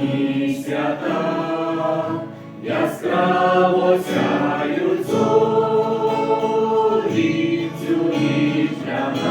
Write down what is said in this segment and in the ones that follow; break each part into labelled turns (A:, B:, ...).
A: дні свята, яскраво сяють зорі, цю ніч нас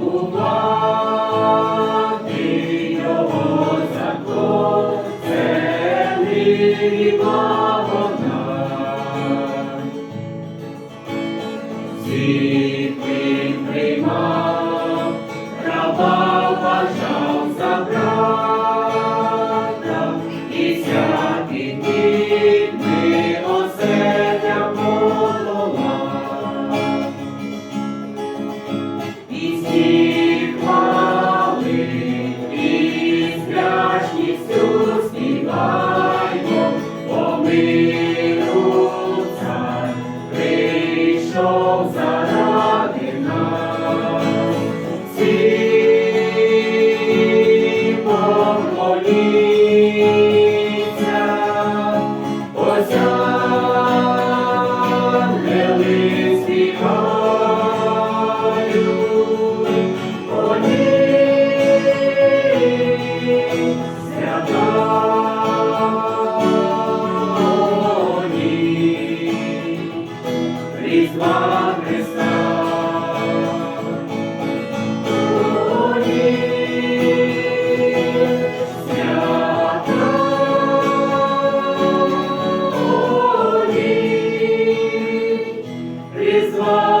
A: Бог. His.